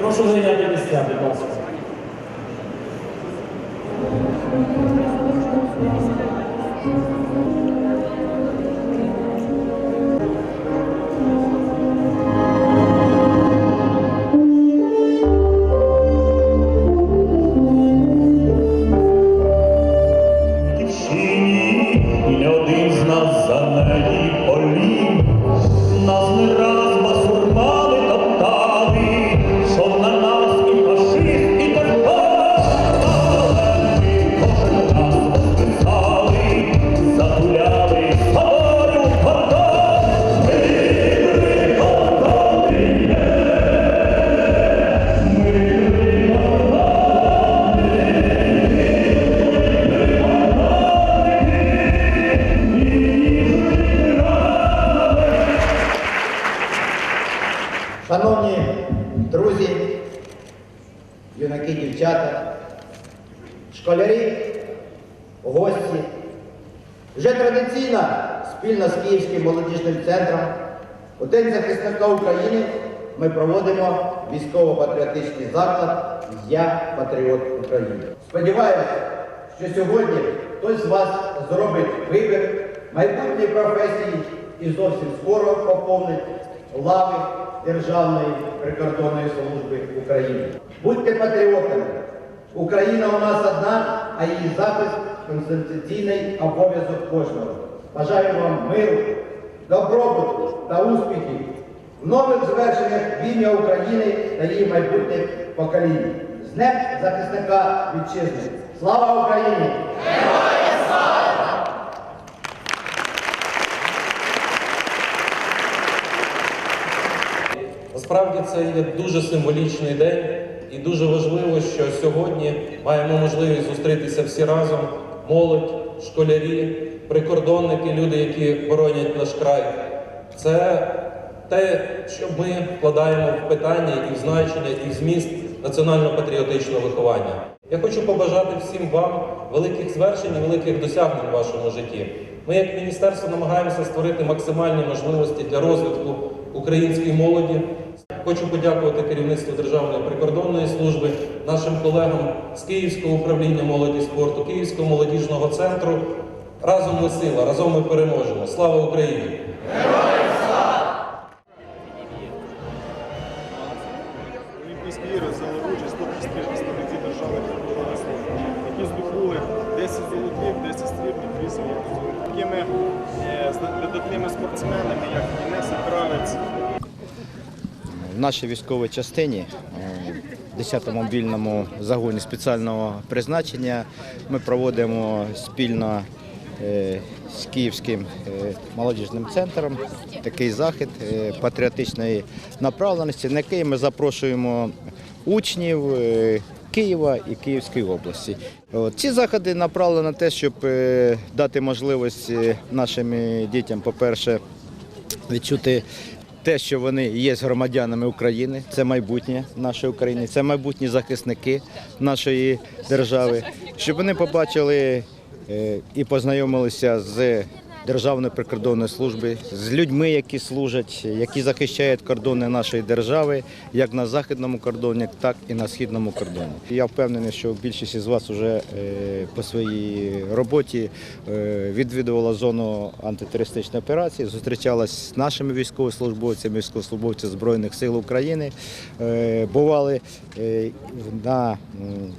Прошу зайняти місця, будь ласка. Дівчині, Юнаки, дівчата, школярі, гості, вже традиційно спільно з Київським молодіжним центром у День захисника України ми проводимо військово-патріотичний заклад Я патріот України. Сподіваюся, що сьогодні хтось з вас зробить вибір майбутньої професії і зовсім скоро поповнить лави Державної прикордонної служби України. Будьте патріотами. Україна у нас одна, а її захист конституційний обов'язок кожного. Бажаю вам миру, добробуту та успіхів в нових звершеннях в України та її майбутніх поколінь. З Днем захисника вітчизни. Слава Україні! Насправді це є дуже символічний день і дуже важливо, що сьогодні маємо можливість зустрітися всі разом: молодь, школярі, прикордонники, люди, які боронять наш край. Це те, що ми вкладаємо в питання і в значення, і в зміст національно-патріотичного виховання. Я хочу побажати всім вам великих звершень і великих досягнень в вашому житті. Ми, як міністерство, намагаємося створити максимальні можливості для розвитку української молоді. Хочу подякувати керівництву Державної прикордонної служби, нашим колегам з Київського управління молоді спорту, Київського молодіжного центру. Разом ми сила, разом ми переможемо. Слава Україні! Олімпійські ігри взяли участь 103 представники держави прикордонної служби, які здобули 10 золотих, 10 срібних, 2 золотих. Такими е, видатними спортсменами, як Інеса Кравець, нашій військовій частині, е, 10-му мобільному загоні спеціального призначення, ми проводимо спільно е, з Київським е, молодіжним центром такий захід е, патріотичної направленості, на який ми запрошуємо учнів. е, Києва і Київської області. Ці заходи направлені на те, щоб е, дати можливість е, нашим е, дітям, по-перше, відчути те, що вони є громадянами України, це майбутнє нашої України, це майбутні захисники нашої держави, щоб вони побачили е, і познайомилися з Державною прикордонною службою, з людьми, які служать, які захищають кордони нашої держави, як на західному кордоні, так і на східному кордоні. Я впевнений, що більшість із вас вже по своїй роботі е, відвідувала зону антитерористичної операції, зустрічалась з нашими військовослужбовцями, військовослужбовцями Збройних сил України, е, бували е, на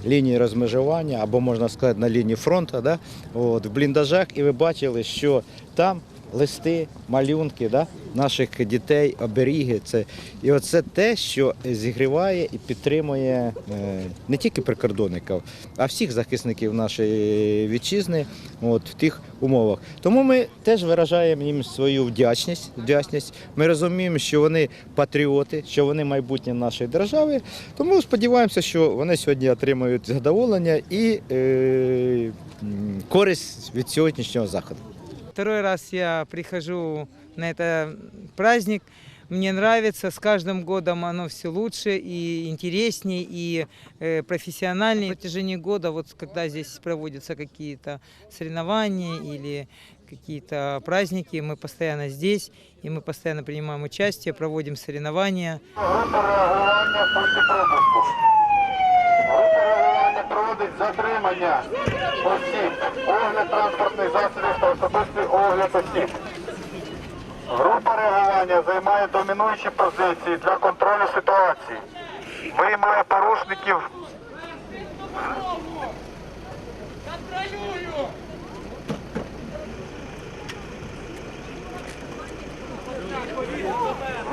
лінії розмежування або можна сказати на лінії фронту, да? От, в бліндажах, і ви бачили, що там листи, малюнки да? наших дітей, оберіги. Це, і оце те, що зігріває і підтримує е, не тільки прикордонників, а всіх захисників нашої вітчизни от, в тих умовах. Тому ми теж виражаємо їм свою вдячність. вдячність. Ми розуміємо, що вони патріоти, що вони майбутнє нашої держави. Тому сподіваємося, що вони сьогодні отримають задоволення і е, користь від сьогоднішнього заходу. Второй раз я прихожу на этот праздник. мне нравится. С каждым годом оно все лучше и интереснее, и э, профессиональнее. На протяжении года, вот когда здесь проводятся какие-то соревнования или какие-то праздники, мы постоянно здесь, и мы постоянно принимаем участие, проводим соревнования. Проводить затримання осіб, огляд транспортних засобів та особистий огляд осіб. Група реагування займає домінуючі позиції для контролю ситуації. Виймає порушників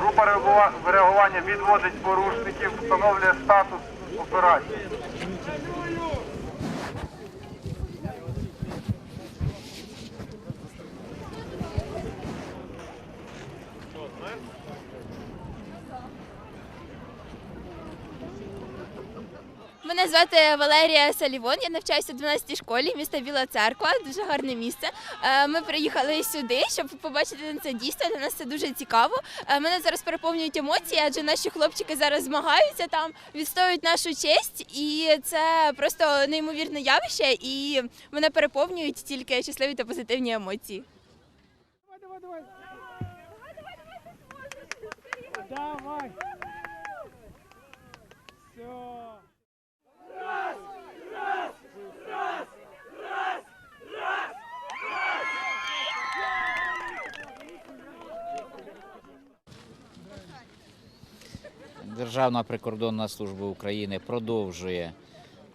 Група реагува- реагування відводить порушників, встановлює статус операції. Мене звати Валерія Салівон. Я навчаюся в 12 школі міста Біла Церква. Дуже гарне місце. Е, Ми приїхали сюди, щоб побачити на це дійство. Для нас це дуже цікаво. Е, Мене зараз переповнюють емоції, адже наші хлопчики зараз змагаються там, відстоюють нашу честь, і це просто неймовірне явище. І мене переповнюють тільки щасливі та позитивні емоції. Державна прикордонна служба України продовжує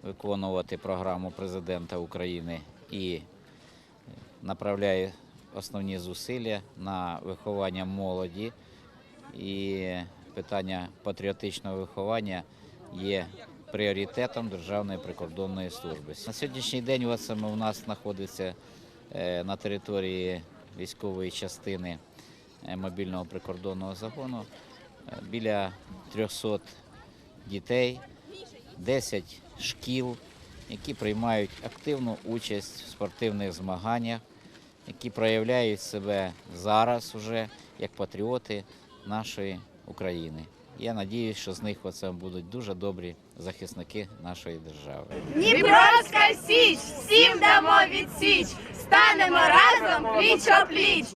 виконувати програму президента України і направляє основні зусилля на виховання молоді. І питання патріотичного виховання є пріоритетом Державної прикордонної служби. На сьогоднішній день от саме у нас знаходиться е, на території військової частини е, мобільного прикордонного загону біля 300 дітей, 10 шкіл, які приймають активну участь в спортивних змаганнях, які проявляють себе зараз уже як патріоти нашої України. Я сподіваюся, що з них оце будуть дуже добрі захисники нашої держави. Дніпровська Січ, всім дамо відсіч, станемо разом пліч о пліч.